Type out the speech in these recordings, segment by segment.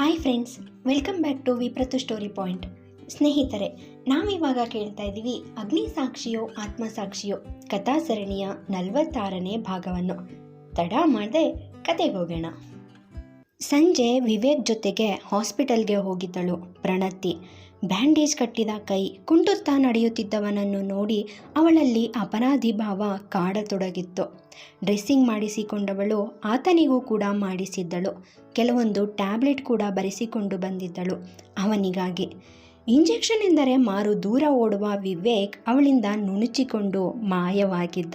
Hi friends, welcome back to ವಿಪ್ರತು story point. ಸ್ನೇಹಿತರೆ, ನಾವಿವಾಗ ಕೇಳ್ತಾ ಇದ್ದೀವಿ ಅಗ್ನಿ ಸಾಕ್ಷಿಯೋ ಆತ್ಮಸಾಕ್ಷಿಯೋ ಕಥಾ ಸರಣಿಯ ನಲವತ್ತಾರನೇ ಭಾಗವನ್ನು. ತಡ ಮಾಡದೆ ಕತೆಗೆ ಹೋಗೋಣ. ಸಂಜೆ ವಿವೇಕ್ ಜೊತೆಗೆ ಹಾಸ್ಪಿಟಲ್ಗೆ ಹೋಗಿದ್ದಳು ಪ್ರಣತಿ. ಬ್ಯಾಂಡೇಜ್ ಕಟ್ಟಿದ ಕೈ ಕುಂಟುತ್ತಾ ನಡೆಯುತ್ತಿದ್ದವನನ್ನು ನೋಡಿ ಅವಳಲ್ಲಿ ಅಪರಾಧಿ ಭಾವ ಕಾಡತೊಡಗಿತ್ತು. ಡ್ರೆಸ್ಸಿಂಗ್ ಮಾಡಿಸಿಕೊಂಡವಳು ಆತನಿಗೂ ಕೂಡ ಮಾಡಿಸಿದ್ದಳು. ಕೆಲವೊಂದು ಟ್ಯಾಬ್ಲೆಟ್ ಕೂಡ ಬರೆಸಿಕೊಂಡು ಬಂದಿದ್ದಳು ಅವನಿಗಾಗಿ. ಇಂಜೆಕ್ಷನ್ ಎಂದರೆ ಮಾರು ದೂರ ಓಡುವ ವಿವೇಕ್ ಅವಳಿಂದ ನುಣುಚಿಕೊಂಡು ಮಾಯವಾಗಿದ್ದ.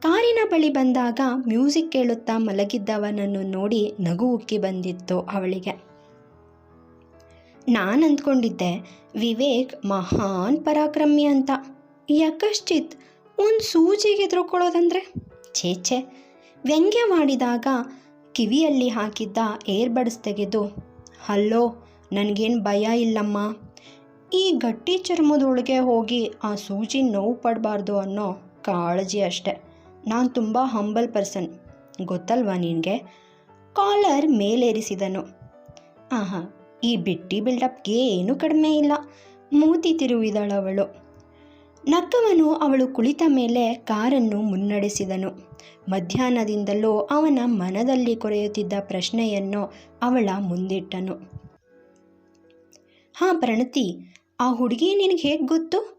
ಕಾರಿನ ಬಳಿ ಬಂದಾಗ ಮ್ಯೂಸಿಕ್ ಕೇಳುತ್ತಾ ಮಲಗಿದ್ದವನನ್ನು ನೋಡಿ ನಗು ಉಕ್ಕಿ ಬಂದಿತ್ತು ಅವಳಿಗೆ. ನಾನು ಅಂದ್ಕೊಂಡಿದ್ದೆ, ವಿವೇಕ್ ಮಹಾನ್ ಪರಾಕ್ರಮಿ ಅಂತ. ಯಕಶ್ಚಿತ್, ಒಂದು ಸೂಜಿಗೆ ಎದುರುಕೊಳ್ಳೋದಂದ್ರೆ? ಛೇ ಛೇ. ವ್ಯಂಗ್ಯ ಮಾಡಿದಾಗ ಕಿವಿಯಲ್ಲಿ ಹಾಕಿದ್ದ ಏರ್ಬಡ್ಸ್ ತೆಗೆದು, ಹಲ್ಲೋ, ನನಗೇನು ಭಯ ಇಲ್ಲಮ್ಮ. ಈ ಗಟ್ಟಿ ಚರ್ಮದೊಳಗೆ ಹೋಗಿ ಆ ಸೂಜಿ ನೋವು ಪಡಬಾರ್ದು ಅನ್ನೋ ಕಾಳಜಿ ಅಷ್ಟೆ. ನಾನು ತುಂಬ ಹಂಬಲ್ ಪರ್ಸನ್. ಗೊತ್ತಲ್ವಾ ನಿನಗೆ? ಕಾಲರ್ ಮೇಲೇರಿಸಿದನು. ಆಹಾ ಈ ಬಿಟ್ಟಿ ಬಿಲ್ಡಪ್ಗೆ ಏನು ಕಡಿಮೆ ಇಲ್ಲ. ಮೂತಿ ತಿರುವಿದಳವಳು. ನಕ್ಕವನು ಅವಳು ಕುಳಿತ ಮೇಲೆ ಕಾರನ್ನು ಮುನ್ನಡೆಸಿದನು. ಮಧ್ಯಾಹ್ನದಿಂದಲೂ ಅವನ ಮನದಲ್ಲಿ ಕೊರೆಯುತ್ತಿದ್ದ ಪ್ರಶ್ನೆಯನ್ನು ಅವಳ ಮುಂದಿಟ್ಟನು. ಹಾಂ ಪ್ರಣತಿ, ಆ ಹುಡುಗಿ ನಿನಗೆ ಹೇಗೆ ಗೊತ್ತು?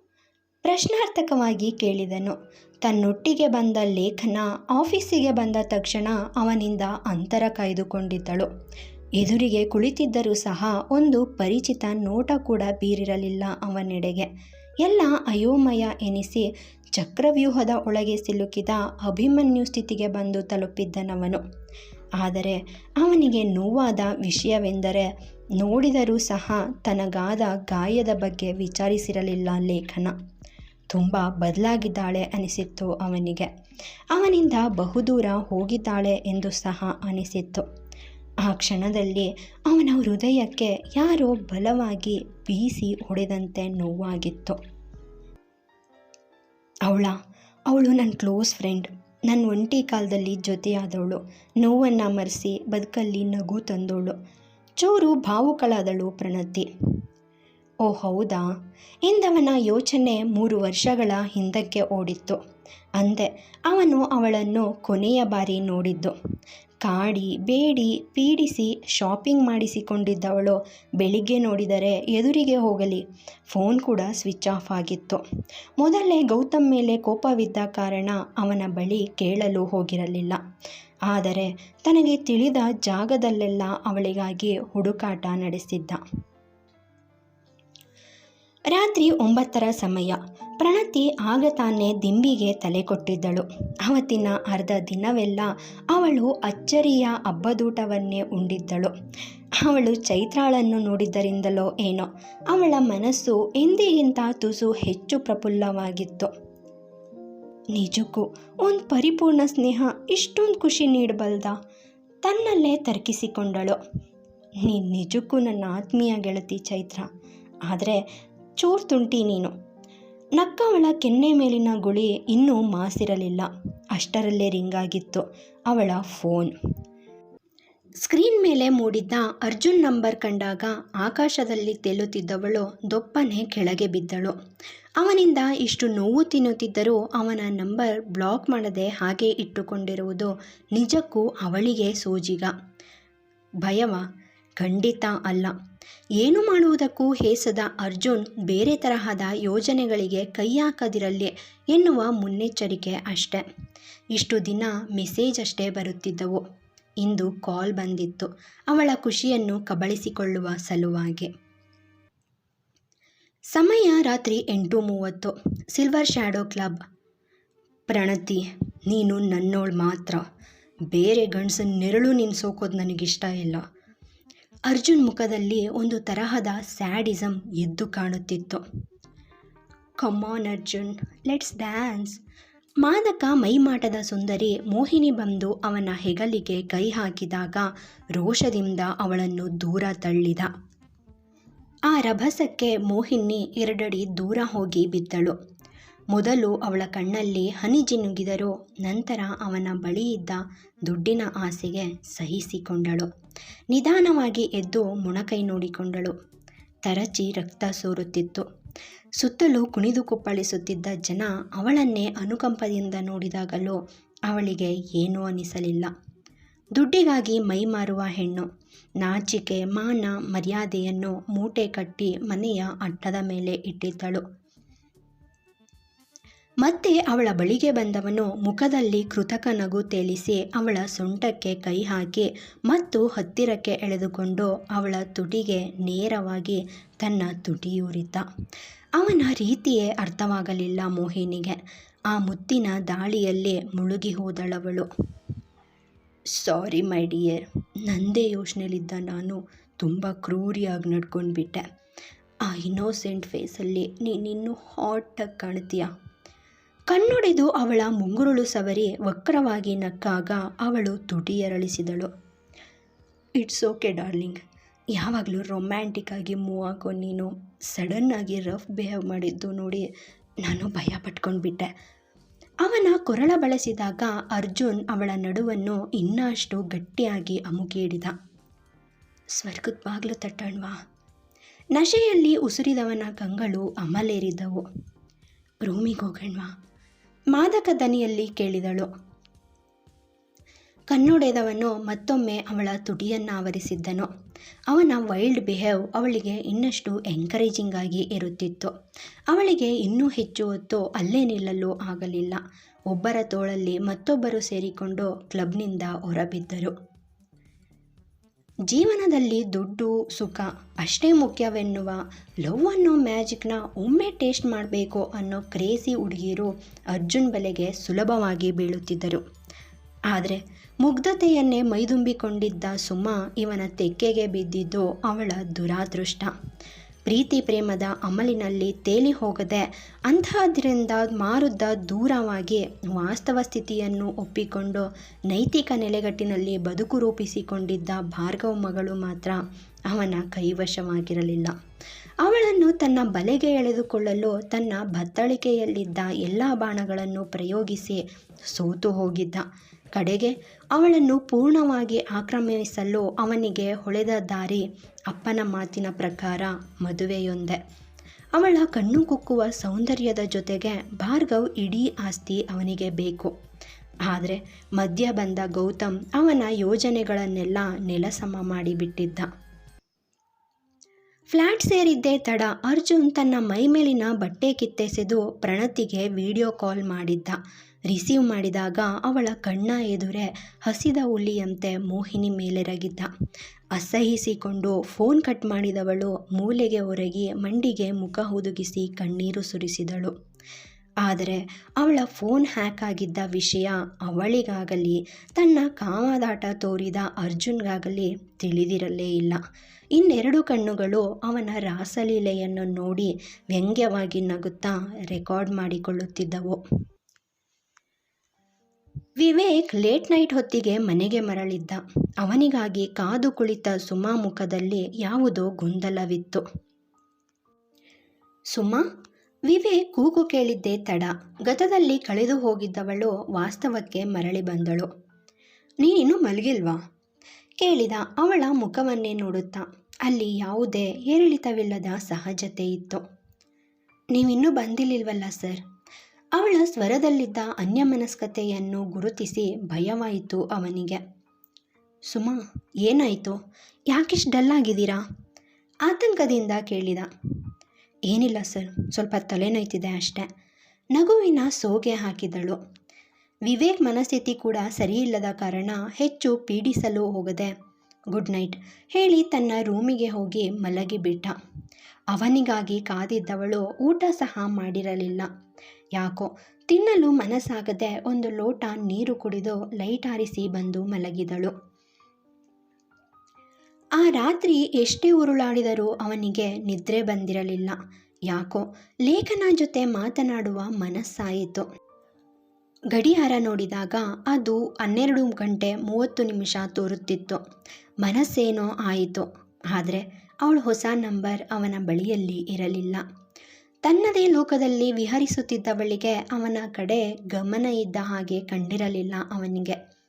ಪ್ರಶ್ನಾರ್ಥಕವಾಗಿ ಕೇಳಿದನು. ತನ್ನೊಟ್ಟಿಗೆ ಬಂದ ಲೇಖನ ಆಫೀಸಿಗೆ ಬಂದ ತಕ್ಷಣ ಅವನಿಂದ ಅಂತರ ಕಾಯ್ದುಕೊಂಡಿದ್ದಳು. ಎದುರಿಗೆ ಕುಳಿತಿದ್ದರೂ ಸಹ ಒಂದು ಪರಿಚಿತ ನೋಟ ಕೂಡ ಬೀರಿರಲಿಲ್ಲ ಅವನೆಡೆಗೆ. ಎಲ್ಲ ಅಯೋಮಯ ಎನಿಸಿ ಚಕ್ರವ್ಯೂಹದ ಒಳಗೆ ಸಿಲುಕಿದ ಅಭಿಮನ್ಯು ಸ್ಥಿತಿಗೆ ಬಂದು ತಲುಪಿದ್ದನವನು. ಆದರೆ ಅವನಿಗೆ ನೋವಾದ ವಿಷಯವೆಂದರೆ ನೋಡಿದರೂ ಸಹ ತನಗಾದ ಗಾಯದ ಬಗ್ಗೆ ವಿಚಾರಿಸಿರಲಿಲ್ಲ ಲೇಖನ. ತುಂಬ ಬದಲಾಗಿದ್ದಾಳೆ ಅನಿಸಿತ್ತು ಅವನಿಗೆ. ಅವನಿಂದ ಬಹುದೂರ ಹೋಗಿದ್ದಾಳೆ ಎಂದು ಸಹ ಅನಿಸಿತ್ತು. ಆ ಕ್ಷಣದಲ್ಲಿ ಅವನ ಹೃದಯಕ್ಕೆ ಯಾರೋ ಬಲವಾಗಿ ಬೀಸಿ ಹೊಡೆದಂತೆ ನೋವಾಗಿತ್ತು. ಅವಳ, ಅವಳು ನನ್ನ ಕ್ಲೋಸ್ ಫ್ರೆಂಡ್. ನನ್ನ ಒಂಟಿ ಕಾಲದಲ್ಲಿ ಜೊತೆಯಾದವಳು. ನೋವನ್ನು ಮರೆಸಿ ಬದುಕಲ್ಲಿ ನಗು ತಂದವಳು. ಚೂರು ಭಾವುಕಳಾದಳು ಪ್ರಣತಿ. ಓ ಹೌದಾ? ಎಂದವನ ಯೋಚನೆ ಮೂರು ವರ್ಷಗಳ ಹಿಂದಕ್ಕೆ ಓಡಿತ್ತು. ಅಂದೆ, ಅವನು ಅವಳನ್ನು ಕೊನೆಯ ಬಾರಿ ನೋಡಿದ್ದು. ಕಾಡಿ, ಬೇಡಿ, ಪೀಡಿಸಿ, ಶಾಪಿಂಗ್ ಮಾಡಿಸಿಕೊಂಡಿದ್ದವಳು ಬೆಳಿಗ್ಗೆ ನೋಡಿದರೆ ಎದುರಿಗೆ ಹೋಗಲಿ. ಫೋನ್ ಕೂಡ ಸ್ವಿಚ್ ಆಫ್ ಆಗಿತ್ತು. ಮೊದಲೇ ಗೌತಮ್ ಮೇಲೆ ಕೋಪವಿದ್ದ ಕಾರಣ ಅವನ ಬಳಿ ಕೇಳಲು ಹೋಗಿರಲಿಲ್ಲ. ಆದರೆ ತನಗೆ ತಿಳಿದ ಜಾಗದಲ್ಲೆಲ್ಲ ಅವಳಿಗಾಗಿ ಹುಡುಕಾಟ ನಡೆಸಿದ್ದ. ರಾತ್ರಿ ಒಂಬತ್ತರ ಸಮಯ. ಪ್ರಣತಿ ಆಗ ತಾನೇ ದಿಂಬಿಗೆ ತಲೆ ಕೊಟ್ಟಿದ್ದಳು. ಅವತ್ತಿನ ಅರ್ಧ ದಿನವೆಲ್ಲ ಅವಳು ಅಚ್ಚರಿಯ ಹಬ್ಬದೂಟವನ್ನೇ ಉಂಡಿದ್ದಳು. ಅವಳು ಚೈತ್ರಾಳನ್ನು ನೋಡಿದ್ದರಿಂದಲೋ ಏನೋ, ಅವಳ ಮನಸ್ಸು ಎಂದಿಗಿಂತ ತುಸು ಹೆಚ್ಚು ಪ್ರಫುಲ್ಲವಾಗಿತ್ತು. ನಿಜಕ್ಕೂ ಒಂದು ಪರಿಪೂರ್ಣ ಸ್ನೇಹ ಇಷ್ಟೊಂದು ಖುಷಿ ನೀಡಬಲ್ದ? ತನ್ನಲ್ಲೇ ತರ್ಕಿಸಿಕೊಂಡಳು. ನೀನು ನಿಜಕ್ಕೂ ನನ್ನ ಆತ್ಮೀಯ ಗೆಳತಿ ಚೈತ್ರ. ಆದರೆ ಚೂರು ತುಂಟಿ ನೀನು. ನಕ್ಕವಳ ಕೆನ್ನೆ ಮೇಲಿನ ಗುಳಿ ಇನ್ನೂ ಮಾಸಿರಲಿಲ್ಲ. ಅಷ್ಟರಲ್ಲೇ ರಿಂಗಾಗಿತ್ತು ಅವಳ ಫೋನ್. ಸ್ಕ್ರೀನ್ ಮೇಲೆ ಮೂಡಿದ್ದ ಅರ್ಜುನ್ ನಂಬರ್ ಕಂಡಾಗ ಆಕಾಶದಲ್ಲಿ ತೇಲುತ್ತಿದ್ದವಳು ದೊಪ್ಪನೆ ಕೆಳಗೆ ಬಿದ್ದಳು. ಅವನಿಂದ ಇಷ್ಟು ನೋವು ತಿನ್ನುತ್ತಿದ್ದರೂ ಅವನ ನಂಬರ್ ಬ್ಲಾಕ್ ಮಾಡದೆ ಹಾಗೆ ಇಟ್ಟುಕೊಂಡಿರುವುದು ನಿಜಕ್ಕೂ ಅವಳಿಗೆ ಸೋಜಿಗ. ಭಯವ, ಖಂಡಿತ ಅಲ್ಲ. ಏನು ಮಾಡುವುದಕ್ಕೂ ಹೇಸದ ಅರ್ಜುನ್ ಬೇರೆ ತರಹದ ಯೋಜನೆಗಳಿಗೆ ಕೈ ಹಾಕದಿರಲಿ ಎನ್ನುವ ಮುನ್ನೆಚ್ಚರಿಕೆ ಅಷ್ಟೆ. ಇಷ್ಟು ದಿನ ಮೆಸೇಜ್ ಅಷ್ಟೇ ಬರುತ್ತಿದ್ದವು. ಇಂದು ಕಾಲ್ ಬಂದಿತ್ತು. ಅವಳ ಖುಷಿಯನ್ನು ಕಬಳಿಸಿಕೊಳ್ಳುವ ಸಲುವಾಗಿ. ಸಮಯ ರಾತ್ರಿ ಎಂಟು ಮೂವತ್ತು. Silver shadow club. ಪ್ರಣತಿ, ನೀನು ನನ್ನೋಳು ಮಾತ್ರ. ಬೇರೆ ಗಂಡಸನ್ನ ನೆರಳು ನೀನು ಸೋಕೋದು ನನಗಿಷ್ಟ ಇಲ್ಲ. ಅರ್ಜುನ್ ಮುಖದಲ್ಲಿ ಒಂದು ತರಹದ ಸ್ಯಾಡಿಸಮ್ ಎದ್ದು ಕಾಣುತ್ತಿತ್ತು. Come on Arjun, let's dance. ಮಾದಕ ಮೈಮಾಟದ ಸುಂದರಿ ಮೋಹಿನಿ ಬಂದು ಅವನ ಹೆಗಲಿಗೆ ಕೈ ಹಾಕಿದಾಗ ರೋಷದಿಂದ ಅವಳನ್ನು ದೂರ ತಳ್ಳಿದ. ಆ ರಭಸಕ್ಕೆ ಮೋಹಿನಿ ಎರಡಡಿ ದೂರ ಹೋಗಿ ಬಿದ್ದಳು. ಮೊದಲು ಅವಳ ಕಣ್ಣಲ್ಲಿ ಹನಿ ಜಿನುಗಿದರೂ ನಂತರ ಅವನ ಬಳಿಯಿದ್ದ ದುಡ್ಡಿನ ಆಸೆಗೆ ಸಹಿಸಿಕೊಂಡಳು. ನಿಧಾನವಾಗಿ ಎದ್ದು ಮೊಣಕೈ ನೋಡಿಕೊಂಡಳು. ತರಚಿ ರಕ್ತ ಸೋರುತ್ತಿತ್ತು. ಸುತ್ತಲೂ ಕುಣಿದು ಕುಪ್ಪಳಿಸುತ್ತಿದ್ದ ಜನ ಅವಳನ್ನೇ ಅನುಕಂಪದಿಂದ ನೋಡಿದಾಗಲೂ ಅವಳಿಗೆ ಏನೂ ಅನಿಸಲಿಲ್ಲ. ದುಡ್ಡಿಗಾಗಿ ಮೈ ಮಾರುವ ಹೆಣ್ಣು, ನಾಚಿಕೆ, ಮಾನ ಮರ್ಯಾದೆಯನ್ನು ಮೂಟೆ ಕಟ್ಟಿ ಮನೆಯ ಅಟ್ಟದ ಮೇಲೆ ಇಟ್ಟಿದ್ದಳು. ಮತ್ತೆ ಅವಳ ಬಳಿಗೆ ಬಂದವನು ಮುಖದಲ್ಲಿ ಕೃತಕ ನಗು ತೇಲಿಸಿ ಅವಳ ಸೊಂಟಕ್ಕೆ ಕೈ ಹಾಕಿ ಮತ್ತು ಹತ್ತಿರಕ್ಕೆ ಎಳೆದುಕೊಂಡು ಅವಳ ತುಟಿಗೆ ನೇರವಾಗಿ ತನ್ನ ತುಟಿಯೂರಿದ್ದ. ಅವನ ರೀತಿಯೇ ಅರ್ಥವಾಗಲಿಲ್ಲ ಮೋಹಿನಿಗೆ. ಆ ಮುತ್ತಿನ ದಾಳಿಯಲ್ಲಿ ಮುಳುಗಿ ಹೋದಳವಳು. ಸಾರಿ, ಮೈ ಡಿಯರ್. ನಂದೇ ಯೋಚನೆಯಲ್ಲಿದ್ದ ನಾನು ತುಂಬ ಕ್ರೂರಿಯಾಗಿ ನಡ್ಕೊಂಡ್ಬಿಟ್ಟೆ. ಆ ಇನ್ನೋಸೆಂಟ್ ಫೇಸಲ್ಲಿ ನೀನಿನ್ನೂ ಹಾಟಾಗಿ ಕಾಣ್ತೀಯ ಕಣ್ಣೊಡೆದು ಅವಳ ಮುಂಗುರುಳು ಸವರಿ ವಕ್ರವಾಗಿ ನಕ್ಕಾಗ ಅವಳು ತುಟಿಯರಳಿಸಿದಳು. ಇಟ್ಸ್ ಓಕೆ ಡಾರ್ಲಿಂಗ್ ಯಾವಾಗಲೂ ರೊಮ್ಯಾಂಟಿಕ್ ಆಗಿ ಮೂವ್ ಆಗೋ ನೀನು. ಸಡನ್ನಾಗಿ ರಫ್ ಬಿಹೇವ್ ಮಾಡಿದ್ದು ನೋಡಿ ನಾನು ಭಯ ಪಟ್ಕೊಂಡ್ಬಿಟ್ಟೆ. ಅವನ ಕೊರಳ ಬಳಸಿದಾಗ ಅರ್ಜುನ್ ಅವಳ ನಡುವನ್ನು ಇನ್ನಷ್ಟು ಗಟ್ಟಿಯಾಗಿ ಅಮುಕಿ ಹಿಡಿದ. ಸ್ವರ್ಗದ ಬಾಗಿಲು ತಟ್ಟಣ್ವಾ. ನಶೆಯಲ್ಲಿ ಉಸಿರಿದವನ ಕಂಗಳು ಅಮಲೇರಿದ್ದವು. ರೂಮಿಗೆ ಹೋಗಣ್ವಾ ಮಾದಕ ದನಿಯಲ್ಲಿ ಕೇಳಿದಳು. ಕಣ್ಣೊಡೆದವನು ಮತ್ತೊಮ್ಮೆ ಅವಳ ತುಟಿಯನ್ನು ಆವರಿಸಿದ್ದನು ಅವನ ವೈಲ್ಡ್ ಬಿಹೇವ್ ಅವಳಿಗೆ ಇನ್ನಷ್ಟು ಎಂಕರೇಜಿಂಗ್ ಆಗಿ ಇರುತ್ತಿತ್ತು. ಅವಳಿಗೆ ಇನ್ನೂ ಹೆಚ್ಚು ಹೊತ್ತು ಅಲ್ಲೇ ನಿಲ್ಲಲು ಆಗಲಿಲ್ಲ. ಒಬ್ಬರ ತೋಳಲ್ಲಿ ಮತ್ತೊಬ್ಬರು ಸೇರಿಕೊಂಡು ಕ್ಲಬ್ನಿಂದ ಹೊರಬಿದ್ದರು. ಜೀವನದಲ್ಲಿ ದುಡ್ಡು, ಸುಖ ಅಷ್ಟೇ ಮುಖ್ಯವೆನ್ನುವ ಲವ್ ಅನ್ನೋ ಮ್ಯಾಜಿಕ್ನ ಒಮ್ಮೆ ಟೇಸ್ಟ್ ಮಾಡಬೇಕು ಅನ್ನೋ ಕ್ರೇಸಿ ಹುಡುಗಿಯರು ಅರ್ಜುನ್ ಬಲೆಗೆ ಸುಲಭವಾಗಿ ಬೀಳುತ್ತಿದ್ದರು. ಆದರೆ ಮುಗ್ಧತೆಯನ್ನೇ ಮೈದುಂಬಿಕೊಂಡಿದ್ದ ಸುಮ ಇವನ ತೆಕ್ಕೆಗೆ ಬಿದ್ದಿದ್ದು ಅವಳ ದುರಾದೃಷ್ಟ. ಪ್ರೀತಿ ಪ್ರೇಮದ ಅಮಲಿನಲ್ಲಿ ತೇಲಿ ಹೋಗದೆ ಅಂತಹದ್ರಿಂದ ಮಾರುದ್ದ ದೂರವಾಗಿ ವಾಸ್ತವ ಸ್ಥಿತಿಯನ್ನು ಒಪ್ಪಿಕೊಂಡು ನೈತಿಕ ನೆಲೆಗಟ್ಟಿನಲ್ಲಿ ಬದುಕು ರೂಪಿಸಿಕೊಂಡಿದ್ದ ಭಾರ್ಗವ ಮಗಳು ಮಾತ್ರ ಅವನ ಕೈವಶವಾಗಿರಲಿಲ್ಲ. ಅವಳನ್ನು ತನ್ನ ಬಲೆಗೆ ಎಳೆದುಕೊಳ್ಳಲು ತನ್ನ ಬತ್ತಳಿಕೆಯಲ್ಲಿದ್ದ ಎಲ್ಲ ಬಾಣಗಳನ್ನು ಪ್ರಯೋಗಿಸಿ ಸೋತು ಹೋಗಿದ್ದ. ಕಡೆಗೆ ಅವಳನ್ನು ಪೂರ್ಣವಾಗಿ ಆಕ್ರಮಿಸಲು ಅವನಿಗೆ ಹೊಳೆದ ದಾರಿ ಅಪ್ಪನ ಮಾತಿನ ಪ್ರಕಾರ ಮದುವೆಯೊಂದೆ. ಅವಳ ಕಣ್ಣು ಕುಕ್ಕುವ ಸೌಂದರ್ಯದ ಜೊತೆಗೆ ಭಾರ್ಗವ್ ಇಡೀ ಆಸ್ತಿ ಅವನಿಗೆ ಬೇಕು. ಆದರೆ ಮಧ್ಯ ಬಂದ ಗೌತಮ್ ಅವನ ಯೋಜನೆಗಳನ್ನೆಲ್ಲ ನೆಲಸಮ ಮಾಡಿಬಿಟ್ಟಿದ್ದ. ಫ್ಲ್ಯಾಟ್ ಸೇರಿದ್ದೇ ತಡ ಅರ್ಜುನ್ ತನ್ನ ಮೈಮೇಲಿನ ಬಟ್ಟೆ ಕಿತ್ತೆಸೆದು ಪ್ರಣತಿಗೆ ವಿಡಿಯೋ ಕಾಲ್ ಮಾಡಿದ್ದ. ರಿಸೀವ್ ಮಾಡಿದಾಗ ಅವಳ ಕಣ್ಣ ಎದುರೇ ಹಸಿದ ಹುಲಿಯಂತೆ ಮೋಹಿನಿ ಮೇಲೆರಗಿದ್ದ. ಅಸಹಿಸಿಕೊಂಡು ಫೋನ್ ಕಟ್ ಮಾಡಿದವಳು ಮೂಲೆಗೆ ಒರಗಿ ಮಂಡಿಗೆ ಮುಖ ಹುದುಗಿಸಿ ಕಣ್ಣೀರು ಸುರಿಸಿದಳು. ಆದರೆ ಅವಳ ಫೋನ್ ಹ್ಯಾಕ್ ಆಗಿದ್ದ ವಿಷಯ ಅವಳಿಗಾಗಲಿ ತನ್ನ ಕಾಮದಾಟ ತೋರಿದ ಅರ್ಜುನ್ಗಾಗಲಿ ತಿಳಿದಿರಲೇ ಇಲ್ಲ. ಇನ್ನೆರಡು ಕಣ್ಣುಗಳು ಅವನ ರಾಸಲೀಲೆಯನ್ನು ನೋಡಿ ವ್ಯಂಗ್ಯವಾಗಿ ನಗುತ್ತಾ ರೆಕಾರ್ಡ್ ಮಾಡಿಕೊಳ್ಳುತ್ತಿದ್ದವು. ವಿವೇಕ್ ಲೇಟ್ ನೈಟ್ ಹೊತ್ತಿಗೆ ಮನೆಗೆ ಮರಳಿದ್ದ. ಅವನಿಗಾಗಿ ಕಾದು ಕುಳಿತ ಸುಮಾ ಮುಖದಲ್ಲಿ ಯಾವುದೋ ಗೊಂದಲವಿತ್ತು. ಸುಮಾ, ವಿವೇಕ್ ಕೂಗು ಕೇಳಿದ್ದೇ ತಡ. ಗತದಲ್ಲಿ ಕಳೆದು ಹೋಗಿದ್ದವಳು ವಾಸ್ತವಕ್ಕೆ ಮರಳಿ ಬಂದಳು. ನೀನಿನ್ನೂ ಮಲಗಿಲ್ವಾ? ಕೇಳಿದ ಅವಳ ಮುಖವನ್ನೇ ನೋಡುತ್ತಾ. ಅಲ್ಲಿ ಯಾವುದೇ ಏರಿಳಿತವಿಲ್ಲದ ಸಹಜತೆ ಇತ್ತು. ನೀವಿನ್ನೂ ಬಂದಿಲ್ಲವಲ್ಲ ಸರ್? ಅವಳ ಸ್ವರದಲ್ಲಿದ್ದ ಅನ್ಯಮನಸ್ಕತೆಯನ್ನು ಗುರುತಿಸಿ ಭಯವಾಯಿತು ಅವನಿಗೆ. ಸುಮಾ, ಏನಾಯಿತು? ಯಾಕಿಷ್ಟು ಡಲ್ ಆಗಿದ್ದೀರಾ? ಆತಂಕದಿಂದ ಕೇಳಿದ. ಏನಿಲ್ಲ ಸರ್, ಸ್ವಲ್ಪ ತಲೆನೋಯ್ತಿದೆ ಅಷ್ಟೆ. ನಗುವಿನ ಸೋಗೆ ಹಾಕಿದಳು. ವಿವೇಕ್ ಮನಸ್ಥಿತಿ ಕೂಡ ಸರಿಯಿಲ್ಲದ ಕಾರಣ ಹೆಚ್ಚು ಪೀಡಿಸಲು ಹೋಗದೆ, ಗುಡ್ ನೈಟ್ ಹೇಳಿ ತನ್ನ ರೂಮಿಗೆ ಹೋಗಿ ಮಲಗಿಬಿಟ್ಟ ಅವನಿಗಾಗಿ ಕಾದಿದ್ದವಳು ಊಟ ಸಹ ಮಾಡಿರಲಿಲ್ಲ. ಯಾಕೋ, ತಿನ್ನಲು ಮನಸ್ಸಾಗದೆ ಒಂದು ಲೋಟ ನೀರು ಕುಡಿದು ಲೈಟ್ ಆರಿಸಿ ಬಂದು ಮಲಗಿದಳು. ಆ ರಾತ್ರಿ ಎಷ್ಟೇ ಉರುಳಾಡಿದರೂ ಅವನಿಗೆ ನಿದ್ರೆ ಬಂದಿರಲಿಲ್ಲ. ಯಾಕೋ, ಲೇಖನ ಜೊತೆ ಮಾತನಾಡುವ ಮನಸ್ಸಾಯಿತು. ಗಡಿಯಾರ ನೋಡಿದಾಗ ಅದು ಹನ್ನೆರಡು ಗಂಟೆ ಮೂವತ್ತು ನಿಮಿಷ ತೋರುತ್ತಿತ್ತು. ಮನಸ್ಸೇನೋ ಆಯಿತು. ಆದರೆ ಅವಳು ಹೊಸ ನಂಬರ್ ಅವನ ಬಳಿಯಲ್ಲಿ ಇರಲಿಲ್ಲ. ತನ್ನದೇ ಲೋಕದಲ್ಲಿ ವಿಹರಿಸುತ್ತಿದ್ದವಳಿಗೆ ಅವನ ಕಡೆ ಗಮನ ಇದ್ದ ಹಾಗೆ ಕಂಡಿರಲಿಲ್ಲ ಅವನಿಗೆ.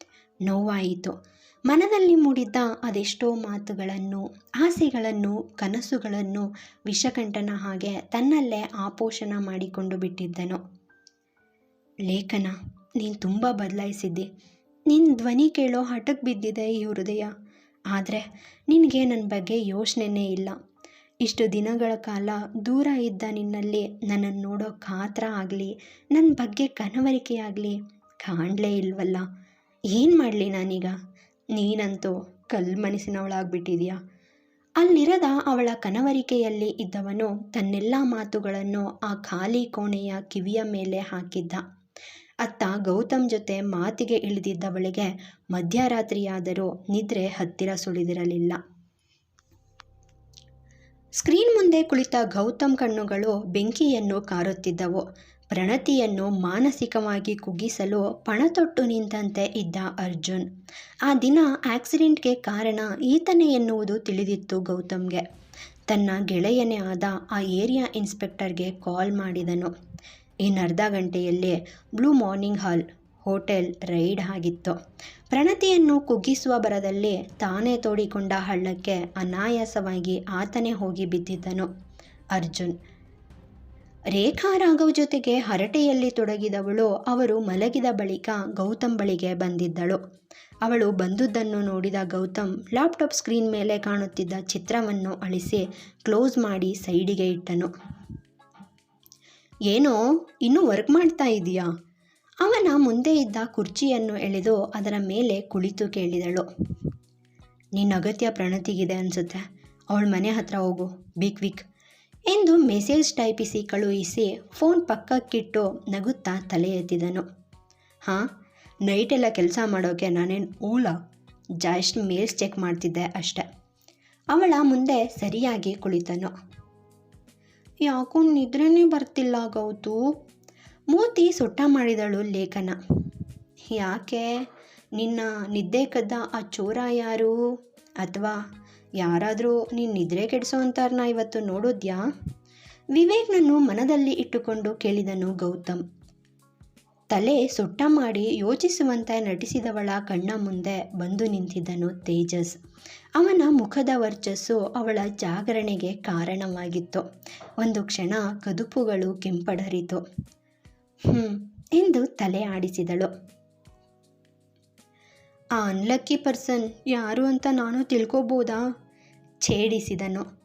ನೋವಾಯಿತು. ಮನದಲ್ಲಿ ಮೂಡಿದ್ದ ಅದೆಷ್ಟೋ ಮಾತುಗಳನ್ನು, ಆಸೆಗಳನ್ನು, ಕನಸುಗಳನ್ನು ವಿಷಕಂಠನ ಹಾಗೆ ತನ್ನಲ್ಲೇ ಆಪೋಷಣ ಮಾಡಿಕೊಂಡು ಬಿಟ್ಟಿದ್ದನು. ಲೇಖನ, ನೀನು ತುಂಬ ಬದಲಾಯಿಸಿದ್ದಿ. ನಿನ್ನ ಧ್ವನಿ ಕೇಳೋ ಹಠಕ್ಕೆ ಬಿದ್ದಿದೆ ಈ ಹೃದಯ. ಆದರೆ ನಿನಗೆ ನನ್ನ ಬಗ್ಗೆ ಯೋಚನೆನೇ ಇಲ್ಲ. ಇಷ್ಟು ದಿನಗಳ ಕಾಲ ದೂರ ಇದ್ದ ನಿನ್ನಲ್ಲಿ ನನ್ನನ್ನು ನೋಡೋ ಕಾತ್ರ ಆಗಲಿ ನನ್ನ ಬಗ್ಗೆ ಕನವರಿಕೆ ಆಗಲಿ ಕಾಣಲೇ ಇಲ್ವಲ್ಲ. ಏನು ಮಾಡಲಿ ನಾನೀಗ? ನೀನಂತೂ ಕಲ್ಲು ಮನಸ್ಸಿನವಳಾಗ್ಬಿಟ್ಟಿದ್ಯಾ ಅಲ್ಲಿರದ ಅವಳ ಕನವರಿಕೆಯಲ್ಲಿ ಇದ್ದವನು ತನ್ನೆಲ್ಲ ಮಾತುಗಳನ್ನು ಆ ಖಾಲಿ ಕೋಣೆಯ ಕಿವಿಯ ಮೇಲೆ ಹಾಕಿದ್ದ. ಅತ್ತ ಗೌತಮ್ ಜೊತೆ ಮಾತಿಗೆ ಇಳಿದಿದ್ದವಳಿಗೆ ಮಧ್ಯರಾತ್ರಿಯಾದರೂ ನಿದ್ರೆ ಹತ್ತಿರ ಸುಳಿದಿರಲಿಲ್ಲ. ಸ್ಕ್ರೀನ್ ಮುಂದೆ ಕುಳಿತ ಗೌತಮ್ ಕಣ್ಣುಗಳು ಬೆಂಕಿಯನ್ನು ಕಾರುತ್ತಿದ್ದವು. ಪ್ರಣತಿಯನ್ನು ಮಾನಸಿಕವಾಗಿ ಕುಗ್ಗಿಸಲು ಪಣತೊಟ್ಟು ನಿಂತಂತೆ ಇದ್ದ ಅರ್ಜುನ್. ಆ ದಿನ ಆಕ್ಸಿಡೆಂಟ್ಗೆ ಕಾರಣ ಈತನೇ ಎನ್ನುವುದು ತಿಳಿದಿತ್ತು ಗೌತಮ್ಗೆ. ತನ್ನ ಗೆಳೆಯನೇ ಆದ ಆ ಏರಿಯಾ ಇನ್ಸ್ಪೆಕ್ಟರ್ಗೆ ಕಾಲ್ ಮಾಡಿದನು. ಇನ್ನರ್ಧ ಗಂಟೆಯಲ್ಲೇ blue morning hall, hotel raid ಆಗಿತ್ತು. ಪ್ರಣತಿಯನ್ನು ಕುಗ್ಗಿಸುವ ಬರದಲ್ಲಿ ತಾನೇ ತೋಡಿಕೊಂಡ ಹಳ್ಳಕ್ಕೆ ಅನಾಯಾಸವಾಗಿ ಆತನೇ ಹೋಗಿ ಬಿದ್ದಿದ್ದನು ಅರ್ಜುನ್. ರೇಖಾ ರಾಘವ್ ಜೊತೆಗೆ ಹರಟೆಯಲ್ಲಿ ತೊಡಗಿದವಳು ಅವರು ಮಲಗಿದ ಬಳಿಕ ಗೌತಮ್ ಬಳಿಗೆ ಬಂದಿದ್ದಳು. ಅವಳು ಬಂದುದನ್ನು ನೋಡಿದ ಗೌತಮ್ ಲ್ಯಾಪ್ಟಾಪ್ ಸ್ಕ್ರೀನ್ ಮೇಲೆ ಕಾಣುತ್ತಿದ್ದ ಚಿತ್ರವನ್ನು ಅಳಿಸಿ ಕ್ಲೋಸ್ ಮಾಡಿ ಸೈಡಿಗೆ ಇಟ್ಟನು. ಏನೋ ಇನ್ನೂ ವರ್ಕ್ ಮಾಡ್ತಾ ಇದೆಯಾ? ಅವನ ಮುಂದೆ ಇದ್ದ ಕುರ್ಚಿಯನ್ನು ಎಳೆದು ಅದರ ಮೇಲೆ ಕುಳಿತು ಕೇಳಿದಳು. ನಿನ್ನ ಅಗತ್ಯ ಪ್ರಣತಿಗಿದೆ ಅನಿಸುತ್ತೆ. ಅವಳ ಮನೆ ಹತ್ರ ಹೋಗು. ಬಿಕ್ ವಿಕ್ ಎಂದು ಮೆಸೇಜ್ ಟೈಪಿಸಿ ಕಳುಹಿಸಿ ಫೋನ್ ಪಕ್ಕಕ್ಕಿಟ್ಟು ನಗುತ್ತಾ ತಲೆ ಎತ್ತಿದನು. ಹಾಂ ನೈಟೆಲ್ಲ ಕೆಲಸ ಮಾಡೋಕ್ಕೆ ನಾನೇನು ಊಲ ಜಾಸ್ಟ್ ಮೇಲ್ಸ್ ಚೆಕ್ ಮಾಡ್ತಿದ್ದೆ ಅಷ್ಟೆ. ಅವಳ ಮುಂದೆ ಸರಿಯಾಗಿ ಕುಳಿತನು. ಯಾಕೋ ನಿದ್ರೆನೇ ಬರ್ತಿಲ್ಲ ಗೌತು. ಮೂತಿ ಸೊಟ್ಟ ಮಾಡಿದಳು ಲೇಖನ. ಯಾಕೆ? ನಿನ್ನ ನಿದ್ದೆ ಕದ್ದ ಆ ಚೋರ ಯಾರು? ಅಥವಾ ಯಾರಾದರೂ ನೀನು ನಿದ್ರೆ ಕೆಡಿಸೋವಂಥವ್ರನ್ನ ಇವತ್ತು ನೋಡಿದ್ಯಾ? ವಿವೇಕ್ನನ್ನು ಮನದಲ್ಲಿ ಇಟ್ಟುಕೊಂಡು ಕೇಳಿದನು ಗೌತಮ್. ತಲೆ ಸೊಟ್ಟ ಮಾಡಿ ಯೋಚಿಸುವಂತೆ ನಟಿಸಿದವಳ ಕಣ್ಣ ಮುಂದೆ ಬಂದು ನಿಂತಿದ್ದನು ತೇಜಸ್. ಅವನ ಮುಖದ ವರ್ಚಸ್ಸು ಅವಳ ಜಾಗರಣೆಗೆ ಕಾರಣವಾಗಿತ್ತು. ಒಂದು ಕ್ಷಣ ಕದುಪುಗಳು ಕೆಂಪಡರಿತು. ಹ್ಞೂ ಎಂದು ತಲೆ ಆಡಿಸಿದಳು. ಆ ಅನ್ಲಕ್ಕಿ ಪರ್ಸನ್ ಯಾರು ಅಂತ ನಾನು ತಿಳ್ಕೊಬೋದಾ? ಛೇಡಿಸಿದನು.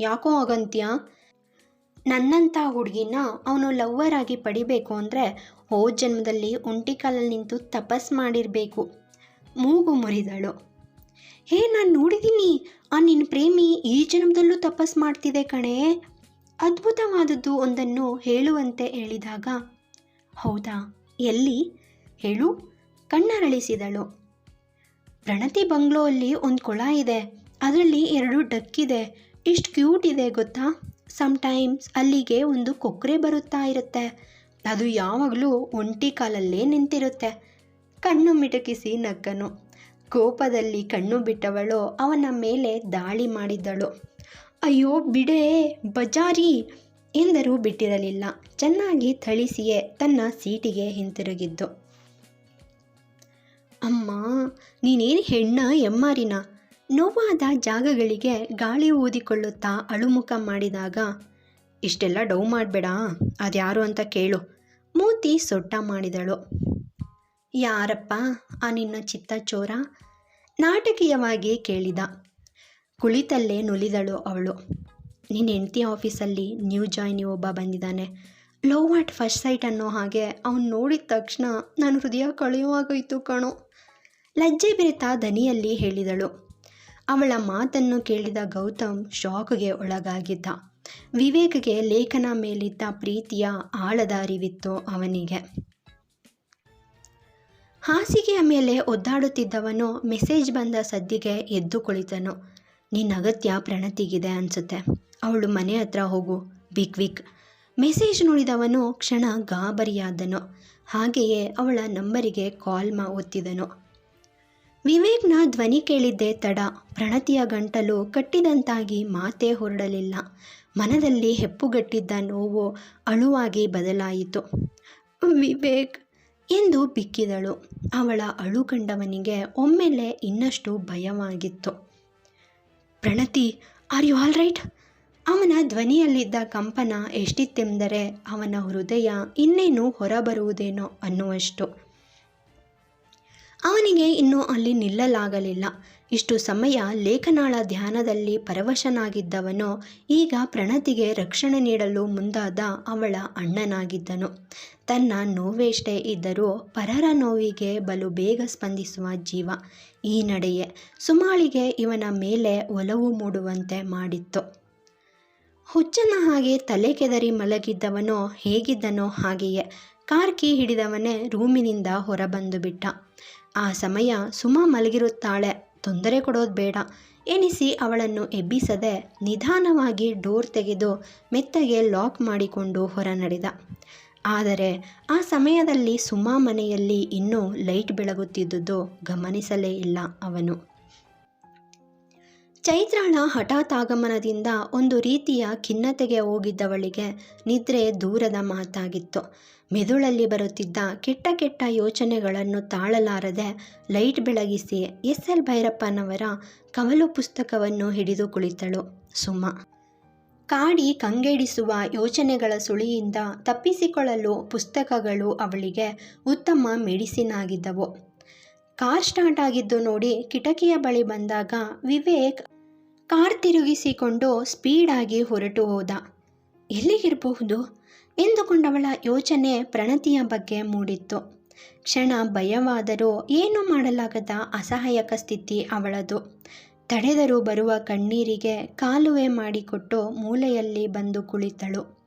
ಯಾಕೋ ಆಗಂತ್ಯ ನನ್ನಂಥ ಹುಡುಗಿನ ಅವನು ಲವ್ವರ್ ಆಗಿ ಪಡಿಬೇಕು ಅಂದರೆ ಓ ಜನ್ಮದಲ್ಲಿ ಒಂಟಿ ಕಾಲಲ್ಲಿ ನಿಂತು ತಪಸ್ ಮಾಡಿರಬೇಕು. ಮೂಗು ಮುರಿದಳು. ಹೇ, ನಾನು ನೋಡಿದ್ದೀನಿ ಆ ನಿನ್ನ ಪ್ರೇಮಿ ಈ ಜನ್ಮದಲ್ಲೂ ತಪಸ್ ಮಾಡ್ತಿದೆ ಕಣೇ. ಅದ್ಭುತವಾದದ್ದು ಒಂದನ್ನು ಹೇಳುವಂತೆ ಹೇಳಿದಾಗ, ಹೌದಾ? ಎಲ್ಲಿ? ಹೇಳು. ಕಣ್ಣರಳಿಸಿದಳು. ಪ್ರಣತಿ ಬಂಗ್ಲೋ ಅಲ್ಲಿ ಒಂದು ಕೊಳ ಇದೆ. ಅದರಲ್ಲಿ ಎರಡು ಡಕ್ ಇದೆ ಇಷ್ಟು ಕ್ಯೂಟ್ ಇದೆ, ಗೊತ್ತಾ? ಸಮ್ಟೈಮ್ಸ್ ಅಲ್ಲಿಗೆ ಒಂದು ಕೊಕ್ಕರೆ ಬರುತ್ತಾ ಇರುತ್ತೆ. ಅದು ಯಾವಾಗಲೂ ಒಂಟಿ ಕಾಲಲ್ಲೇ ನಿಂತಿರುತ್ತೆ. ಕಣ್ಣು ಮಿಟುಕಿಸಿ ನಕ್ಕನು ಕೋಪದಲ್ಲಿ ಕಣ್ಣು ಬಿಟ್ಟವಳು ಅವನ ಮೇಲೆ ದಾಳಿ ಮಾಡಿದ್ದಳು. ಅಯ್ಯೋ ಬಿಡೇ, ಬಜಾರಿ! ಎಂದರೂ ಬಿಟ್ಟಿರಲಿಲ್ಲ. ಚೆನ್ನಾಗಿ ಥಳಿಸಿಯೇ ತನ್ನ ಸೀಟಿಗೆ ಹಿಂತಿರುಗಿದ್ದು. ಅಮ್ಮ, ನೀನೇನು ಹೆಣ್ಣ, ಎಮ್ಮಾರಿನ? ನೋವಾದ ಜಾಗಗಳಿಗೆ ಗಾಳಿ ಊದಿಕೊಳ್ಳುತ್ತಾ ಅಳುಮುಖ ಮಾಡಿದಾಗ, ಇಷ್ಟೆಲ್ಲ ಡೌ ಮಾಡಬೇಡ, ಅದ್ಯಾರು ಅಂತ ಕೇಳು, ಮೂತಿ ಸೊಟ್ಟ ಮಾಡಿದಳು. ಯಾರಪ್ಪ, ಆ ನಿನ್ನ ಚಿತ್ತ ಚೋರ? ನಾಟಕೀಯವಾಗಿ ಕೇಳಿದ. ಕುಳಿತಲ್ಲೇ ನುಲಿದಳು ಅವಳು. ನಿನ್ನ ಹೆಂಡತಿ ಆಫೀಸಲ್ಲಿ ನ್ಯೂ ಜಾಯ್ನಿ ಒಬ್ಬ ಬಂದಿದ್ದಾನೆ. ಲವ್ ಅಟ್ ಫಸ್ಟ್ ಸೈಟ್ ಅನ್ನೋ ಹಾಗೆ ಅವನು ನೋಡಿದ ತಕ್ಷಣ ನನ್ನ ಹೃದಯ ಕಳೆಯುವಾಗೋಯ್ತು ಕಣೋ, ಲಜ್ಜೆ ಬೆರೆತ ದನಿಯಲ್ಲಿ ಹೇಳಿದಳು. ಅವಳ ಮಾತನ್ನು ಕೇಳಿದ ಗೌತಮ್ ಶಾಕ್ಗೆ ಒಳಗಾಗಿದ್ದ. ವಿವೇಕ್ಗೆ ಲೇಖನ ಮೇಲಿದ್ದ ಪ್ರೀತಿಯ ಆಳದ ಅರಿವಿತ್ತು ಅವನಿಗೆ. ಹಾಸಿಗೆಯ ಮೇಲೆ ಒದ್ದಾಡುತ್ತಿದ್ದವನು ಮೆಸೇಜ್ ಬಂದ ಸದ್ದಿಗೆ ಎದ್ದು ಕುಳಿತನು. ನಿನ್ನ ಅಗತ್ಯ ಪ್ರಣತಿಗಿದೆ ಅನಿಸುತ್ತೆ. ಅವಳು ಮನೆ ಹತ್ರ ಹೋಗು ಬಿಕ್ ವಿಕ್. ಮೆಸೇಜ್ ನೋಡಿದವನು ಕ್ಷಣ ಗಾಬರಿಯಾದನು. ಹಾಗೆಯೇ ಅವಳ ನಂಬರಿಗೆ ಕಾಲ್ ಮಾ ಒತ್ತಿದನು. ವಿವೇಕ್ನ ಧ್ವನಿ ಕೇಳಿದ್ದೇ ತಡ. ಪ್ರಣತಿಯ ಗಂಟಲು ಕಟ್ಟಿದಂತಾಗಿ ಮಾತೇ ಹೊರಡಲಿಲ್ಲ. ಮನದಲ್ಲಿ ಹೆಪ್ಪುಗಟ್ಟಿದ್ದ ನೋವು ಅಳುವಾಗಿ ಬದಲಾಯಿತು. ವಿವೇಕ್! ಎಂದು ಬಿಕ್ಕಿದಳು. ಅವಳ ಅಳು ಕಂಡವನಿಗೆ ಒಮ್ಮೆಲೆ ಇನ್ನಷ್ಟು ಭಯವಾಗಿತ್ತು. Pranati, are you all right? ಅವನ ಧ್ವನಿಯಲ್ಲಿದ್ದ ಕಂಪನ ಎಷ್ಟಿತ್ತೆಂದರೆ ಅವನ ಹೃದಯ ಇನ್ನೇನು ಹೊರಬರುವುದೇನೋ ಅನ್ನುವಷ್ಟು. ಅವನಿಗೆ ಇನ್ನು ಅಲ್ಲಿ ನಿಲ್ಲಲಾಗಲಿಲ್ಲ. ಇಷ್ಟು ಸಮಯ ಲೇಖನಾಳ ಧ್ಯಾನದಲ್ಲಿ ಪರವಶನಾಗಿದ್ದವನು ಈಗ ಪ್ರಣತಿಗೆ ರಕ್ಷಣೆ ನೀಡಲು ಮುಂದಾದ ಅವಳ ಅಣ್ಣನಾಗಿದ್ದನು. ತನ್ನ ನೋವೆಷ್ಟೇ ಇದ್ದರೂ ಪರರ ನೋವಿಗೆ ಬಲು ಬೇಗ ಸ್ಪಂದಿಸುವ ಜೀವ ಈ ನಡೆಯೇ. ಸುಮಾಳಿಗೆ ಇವನ ಮೇಲೆ ಒಲವು ಮೂಡುವಂತೆ ಮಾಡಿತ್ತು. ಹುಚ್ಚನ ಹಾಗೆ ತಲೆ ಕೆದರಿ ಮಲಗಿದ್ದವನೋ ಹೇಗಿದ್ದನೋ ಹಾಗೆಯೇ. ಕಾರ್ಕಿ ಹಿಡಿದವನೇ ರೂಮಿನಿಂದ ಹೊರಬಂದು ಬಿಟ್ಟ. ಆ ಸಮಯ ಸುಮಾ ಮಲಗಿರುತ್ತಾಳೆ. ತೊಂದರೆ ಕೊಡೋದು ಬೇಡ. ಎನಿಸಿ ಅವಳನ್ನು ಎಬ್ಬಿಸದೆ ನಿಧಾನವಾಗಿ ಡೋರ್ ತೆಗೆದು ಮೆತ್ತಗೆ ಲಾಕ್ ಮಾಡಿಕೊಂಡು ಹೊರ ನಡೆದ. ಆದರೆ ಆ ಸಮಯದಲ್ಲಿ ಸುಮಾ ಮನೆಯಲ್ಲಿ ಇನ್ನೂ ಲೈಟ್ ಬೆಳಗುತ್ತಿದ್ದುದು ಗಮನಿಸಲೇ ಇಲ್ಲ ಅವನು. ಚೈತ್ರಾಳ ಹಠಾತ್ ಆಗಮನದಿಂದ ಒಂದು ರೀತಿಯ ಖಿನ್ನತೆಗೆ ಹೋಗಿದ್ದವಳಿಗೆ ನಿದ್ರೆ ದೂರದ ಮಾತಾಗಿತ್ತು. ಮೆದುಳಲ್ಲಿ ಬರುತ್ತಿದ್ದ ಕೆಟ್ಟ ಕೆಟ್ಟ ಯೋಚನೆಗಳನ್ನು ತಾಳಲಾರದೆ ಲೈಟ್ ಬೆಳಗಿಸಿ ಎಸ್ ಎಲ್ ಭೈರಪ್ಪನವರ ಕವಲು ಪುಸ್ತಕವನ್ನು ಹಿಡಿದು ಕುಳಿತಳು ಸುಮ್ಮ ಕಾಡಿ ಕಂಗೆಡಿಸುವ ಯೋಚನೆಗಳ ಸುಳಿಯಿಂದ ತಪ್ಪಿಸಿಕೊಳ್ಳಲು ಪುಸ್ತಕಗಳು ಅವಳಿಗೆ ಉತ್ತಮ ಮೆಡಿಸಿನ್ ಆಗಿದ್ದವು ಕಾರ್ ಸ್ಟಾರ್ಟ್ ಆಗಿದ್ದು ನೋಡಿ ಕಿಟಕಿಯ ಬಳಿ ಬಂದಾಗ ವಿವೇಕ್ ಕಾರ್ ತಿರುಗಿಸಿಕೊಂಡು ಸ್ಪೀಡಾಗಿ ಹೊರಟು ಹೋದ. ಎಲ್ಲಿಗಿರಬಹುದು ಎಂದುಕೊಂಡವಳ ಯೋಚನೆ ಪ್ರಣತಿಯ ಬಗ್ಗೆ ಮೂಡಿತ್ತು. ಕ್ಷಣ ಭಯವಾದರೂ ಏನು ಮಾಡಲಾಗದ ಅಸಹಾಯಕ ಸ್ಥಿತಿ ಅವಳದು. ತಡೆದರೂ ಬರುವ ಕಣ್ಣೀರಿಗೆ ಕಾಲುವೆ ಮಾಡಿಕೊಟ್ಟು ಮೂಲೆಯಲ್ಲಿ ಬಂದು ಕುಳಿತಳು.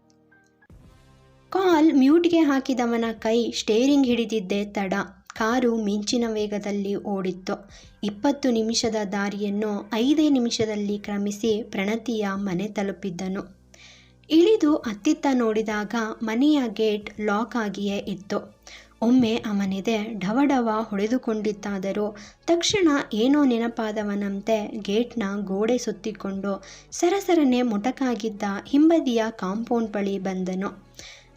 ಕಾಲ್ ಮ್ಯೂಟ್ಗೆ ಹಾಕಿದವನ ಕೈ ಸ್ಟೇರಿಂಗ್ ಹಿಡಿದಿದ್ದೇ ತಡ. ಕಾರು ಮಿಂಚಿನ ವೇಗದಲ್ಲಿ ಓಡಿತ್ತು. ಇಪ್ಪತ್ತು ನಿಮಿಷದ ದಾರಿಯನ್ನು ಐದೇ ನಿಮಿಷದಲ್ಲಿ ಕ್ರಮಿಸಿ ಪ್ರಣತಿಯ ಮನೆ ತಲುಪಿದ್ದನು. ಇಳಿದು ಅತ್ತಿತ್ತ ನೋಡಿದಾಗ ಮನೆಯ ಗೇಟ್ ಲಾಕ್ ಆಗಿಯೇ ಇತ್ತು. ಒಮ್ಮೆ ಅವನಿದೆ ಢವಢವ ಹೊಡೆದುಕೊಂಡಿತ್ತಾದರೂ ತಕ್ಷಣ ಏನೋ ನೆನಪಾದವನಂತೆ ಗೇಟ್ನ ಗೋಡೆ ಸುತ್ತಿಕೊಂಡು ಸರಸರನೆ ಮೊಟಕಾಗಿದ್ದ ಹಿಂಬದಿಯ ಕಾಂಪೌಂಡ್ ಬಳಿ ಬಂದನು.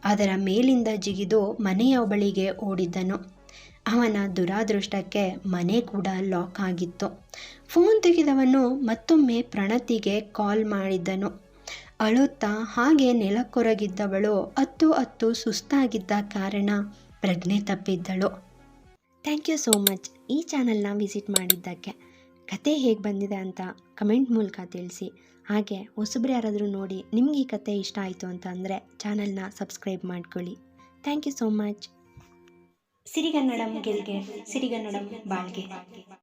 ಅದರ ಮೇಲಿಂದ ಜಿಗಿದು ಮನೆಯ ಬಳಿಗೆ ಓಡಿದ್ದನು. ಅವನ ದುರಾದೃಷ್ಟಕ್ಕೆ ಮನೆ ಕೂಡ ಲಾಕ್ ಆಗಿತ್ತು. ಫೋನ್ ತೆಗೆದವನು ಮತ್ತೊಮ್ಮೆ ಪ್ರಣತಿಗೆ ಕಾಲ್ ಮಾಡಿದ್ದನು. ಅಳುತ್ತಾ ಹಾಗೆ ನೆಲಕ್ಕೊರಗಿದ್ದವಳು ಅತ್ತು ಅತ್ತು ಸುಸ್ತಾಗಿದ್ದ ಕಾರಣ ಪ್ರಜ್ಞೆ ತಪ್ಪಿದ್ದಳು. ಥ್ಯಾಂಕ್ ಯು ಸೋ ಮಚ್ ಈ ಚಾನಲ್ನ ವಿಸಿಟ್ ಮಾಡಿದ್ದಕ್ಕೆ ಕತೆ ಹೇಗೆ ಬಂದಿದೆ ಅಂತ ಕಮೆಂಟ್ ಮೂಲಕ ತಿಳಿಸಿ. ಹಾಗೆ ಹೊಸಬ್ರು ಯಾರಾದರೂ ನೋಡಿ ನಿಮ್ಗೆ ಈ ಕತೆ ಇಷ್ಟ ಆಯಿತು ಅಂತ ಅಂದರೆ ಚಾನಲ್ನ ಸಬ್ಸ್ಕ್ರೈಬ್ ಮಾಡ್ಕೊಳ್ಳಿ. ಥ್ಯಾಂಕ್ ಯು ಸೋ ಮಚ್ ಸಿರಿಗನ್ನಡಂ ಗೆಲ್ಗೆ, ಸಿರಿಗನ್ನಡಂ ಬಾಳ್ಗೆ.